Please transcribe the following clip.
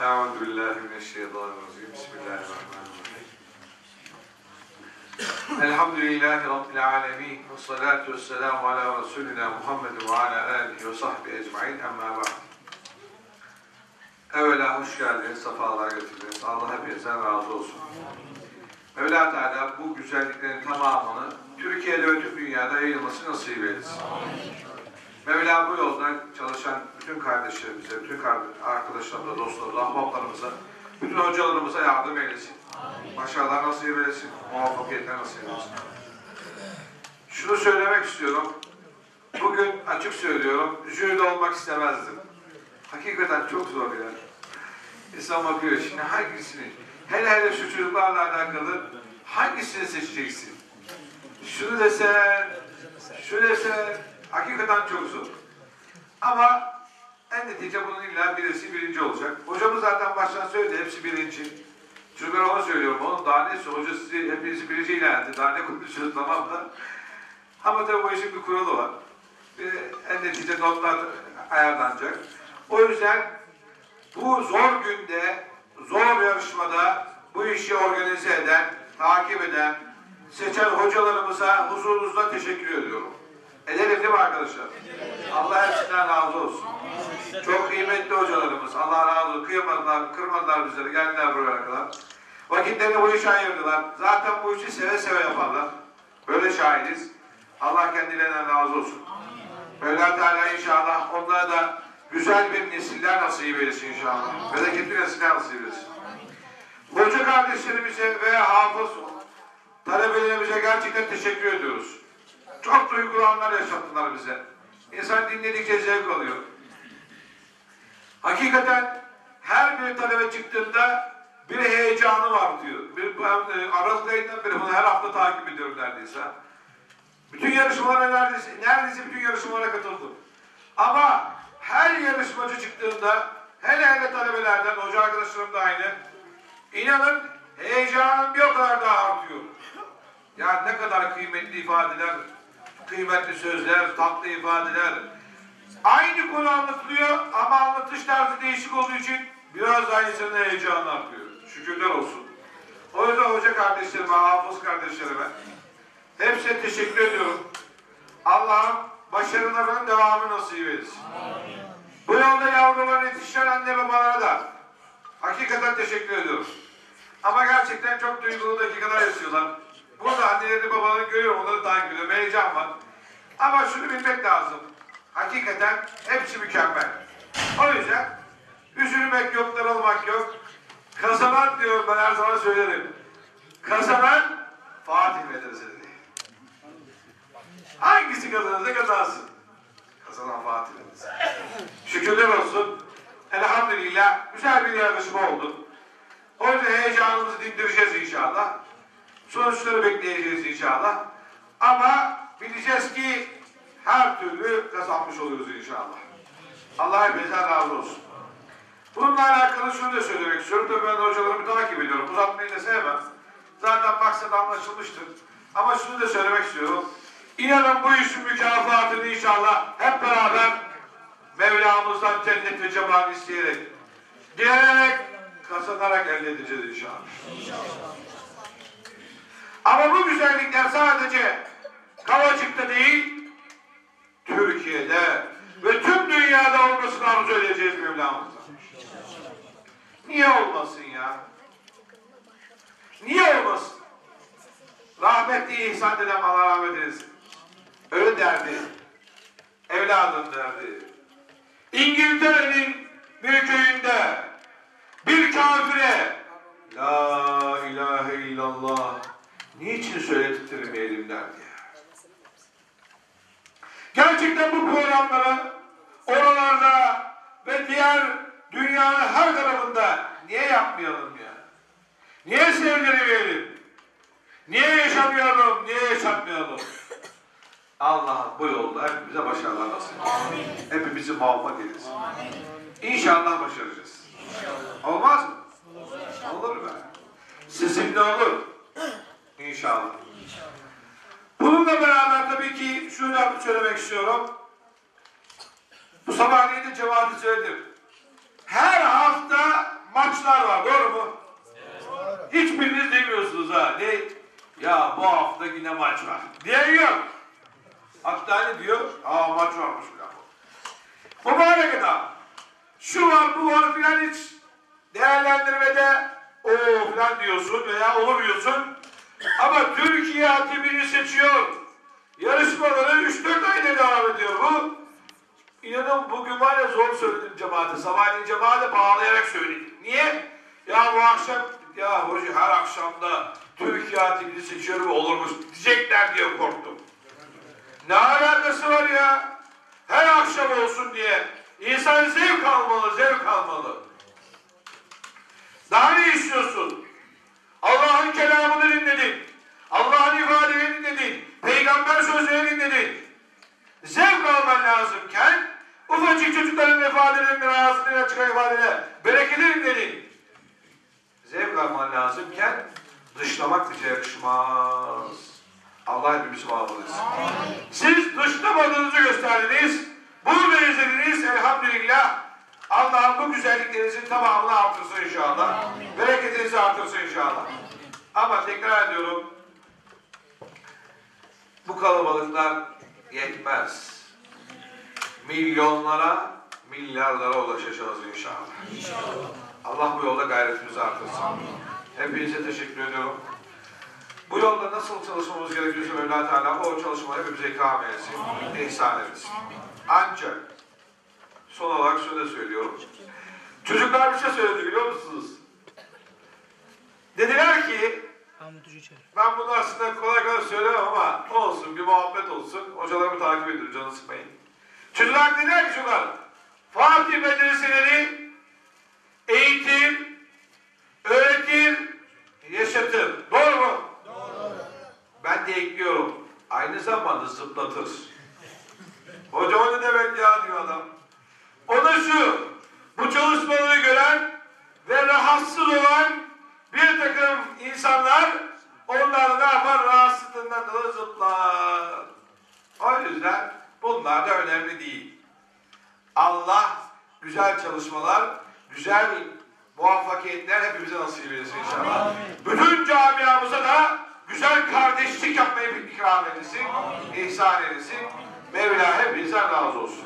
Euzu billahi mineşşeytanirracim. Bismillahirrahmanirrahim. Elhamdülillahi Rabbil alemin. Ve salatu ve selamu ala Resulina Muhammed ve ala alihi ve sahbihi ecmain. Emma ba'd. Evvela hoş geldiniz, sefalar getirdiniz. Allah hepinizden razı olsun. Mevla Teala bu güzelliklerin tamamını Türkiye'de ve tüm dünyada yayılması nasip eylesin. Mevla bu yolda çalışan bütün kardeşlerimize, bütün arkadaşlarımıza, dostlarımıza, ahbaplarımıza, bütün hocalarımıza yardım eylesin. Başarılar nasip eylesin, muvaffakiyetler nasip eylesin. Şunu söylemek istiyorum. Bugün açık söylüyorum, jüride olmak istemezdim. Hakikaten çok zor ya. İnsan bakıyor şimdi hangisini, hele hele şu çocuklarla alakalı hangisini seçeceksin? Şunu desen, şu desen, hakikaten çok zor. Ama en netice bunun illa birisi birinci olacak. Hocamız zaten baştan söyledi, hepsi birinci. Çünkü ben ona söylüyorum, onun daha neyse, hoca sizi hepinizi birinci ilan etti. Daha ne konuşuyoruz tamam da. Ama tabii bu işin bir kuralı var. Ve en netice notlar ayarlanacak. O yüzden bu zor günde, zor yarışmada bu işi organize eden, takip eden, seçen hocalarımıza huzurunuzda teşekkür ediyorum. Edelim değil mi arkadaşlar? Allah hepsinden razı olsun. Çok kıymetli hocalarımız. Allah razı olsun. Kıyamadılar, kırmadılar bizleri. Geldiler buraya kadar. Vakitlerini bu işe ayırdılar. Zaten bu işi seve seve yaparlar. Böyle şahidiz. Allah kendilerinden razı olsun. Mevla Teala inşallah onlara da güzel bir nesiller nasip eylesin inşallah. Bereketli nesiller nasip eylesin. Hoca kardeşlerimize ve hafız talebelerimize gerçekten teşekkür ediyoruz. Çok duygulu anlar yaşattılar bize. İnsan dinledikçe zevk alıyor. Hakikaten her bir talebe çıktığında bir heyecanı var diyor. Bir, e, Aralık ayından beri bunu her hafta takip ediyorum neredeyse. Bütün yarışmalara neredeyse, neredeyse bütün yarışmalara katıldım. Ama her yarışmacı çıktığında hele hele talebelerden, hoca arkadaşlarım da aynı. İnanın heyecanım bir o kadar daha artıyor. Ya ne kadar kıymetli ifadeler, kıymetli sözler, tatlı ifadeler. Aynı konu anlatılıyor ama anlatış tarzı değişik olduğu için biraz daha insanın heyecanı artıyor. Şükürler olsun. O yüzden hoca kardeşlerime, hafız kardeşlerime hepsine teşekkür ediyorum. Allah'ım başarıların devamı nasip etsin. Bu yolda yavrular yetişen anne babalara da hakikaten teşekkür ediyorum. Ama gerçekten çok duygulu dakikalar yaşıyorlar. Burada anneleri babaları görüyorum, onları takip ediyorum. Heyecan var. Ama şunu bilmek lazım. Hakikaten hepsi mükemmel. O yüzden üzülmek yok, darılmak yok. Kazanan diyor ben her zaman söylerim. Kazanan Fatih Medresesi. Hangisi kazanırsa kazansın. Kazanan Fatih Medresesi. Şükürler olsun. Elhamdülillah güzel bir yarışma oldu. O yüzden heyecanımızı dindireceğiz inşallah. Sonuçları bekleyeceğiz inşallah. Ama bileceğiz ki her türlü kazanmış oluyoruz inşallah. Allah hepinizden razı olsun. Bununla alakalı şunu da söylemek istiyorum. Tabii ben hocalarımı takip ediyorum. Uzatmayı da sevmem. Zaten maksat anlaşılmıştır. Ama şunu da söylemek istiyorum. İnanın bu işin mükafatını inşallah hep beraber Mevlamızdan cennet ve cemal isteyerek, dilerek, kazanarak elde edeceğiz inşallah. Ama bu güzellikler sadece Kavacık'ta değil, Türkiye'de ve tüm dünyada olmasını arzu edeceğiz Mevlamızdan. Niye olmasın ya? Niye olmasın? Rahmetli İhsan dedem Allah rahmet eylesin. Öyle derdi. Evladım derdi. İngiltere'nin bir köyünde bir kafire La ilahe illallah niçin söylettirmeyelim derdi. Gerçekten bu programları oralarda ve diğer dünyanın her tarafında niye yapmayalım ya? Niye sevdirmeyelim? Niye yaşamayalım? Niye yaşatmayalım? Allah bu yolda hepimize başarılar nasip etsin. Hepimizi muvaffak eylesin. İnşallah başaracağız. İnşallah. Olmaz mı? Olur be. Sizinle olur. İnşallah. Bununla beraber tabii ki şunu söylemek istiyorum. Bu sabahleyin de cemaati söyledim. Her hafta maçlar var doğru mu? Hiçbiriniz demiyorsunuz ha. Ne? Ya bu hafta yine maç var. Diyen yok. Hatta ne diyor? Aa maç varmış filan. Mübarek adam. Şu var bu var filan hiç değerlendirmede o filan diyorsun veya olamıyorsun. Ama Türkiye hakemini seçiyor. Yarışmaları 3-4 ayda devam ediyor bu. İnanın bugün var ya zor söyledim cemaate. Sabahleyin cemaate bağlayarak söyledim. Niye? Ya bu akşam, ya hoca her akşamda Türkiye hakemini seçiyorum olurmuş diyecekler diye korktum. Ne alakası var ya? Her akşam olsun diye. İnsan zevk almalı, zevk almalı. Daha ne istiyorsun? Allah'ın kelamını dinledin. Allah'ın ifadelerini dinledin. Peygamber sözlerini dinledin. Zevk alman lazımken ufacık çocukların ifadelerinden ağzından çıkan ifadeler bereketi dinledin. Zevk alman lazımken dışlamak bize yakışmaz. Allah hepimizi etsin. Siz dışlamadığınızı gösterdiniz. Burada izlediniz elhamdülillah. Allah'ım bu güzelliklerinizin tamamını artırsın inşallah. Bereketinizi artırsın inşallah. Ama tekrar ediyorum. Bu kalabalıklar yetmez. Milyonlara, milyarlara ulaşacağız inşallah. Allah bu yolda gayretimizi artırsın. Hepinize teşekkür ediyorum. Bu yolda nasıl çalışmamız gerekiyorsa Mevla Teala o çalışmayı hepimize ikram etsin, ihsan etsin. Ancak son olarak şöyle söylüyorum. Çocuklar bir şey söyledi biliyor musunuz? Dediler ki ben bunu aslında kolay kolay söylemem ama olsun bir muhabbet olsun. Hocalarımı takip ediyorum canı sıkmayın. Çocuklar dediler ki çocuklar Fatih medreseleri eğitim, öğretir, yaşatır. Doğru mu? Doğru. Ben de ekliyorum. Aynı zamanda zıplatır. Hoca o ne demek ya diyor adam. O da şu, bu çalışmaları gören ve rahatsız olan bir takım insanlar onlar ne yapar? Rahatsızlığından dolayı zıplar. O yüzden bunlar da önemli değil. Allah güzel çalışmalar, güzel muvaffakiyetler hepimize nasip etsin inşallah. Bütün camiamıza da güzel kardeşlik yapmayı ikram etsin, ihsan etsin. Mevla hepinizden razı olsun.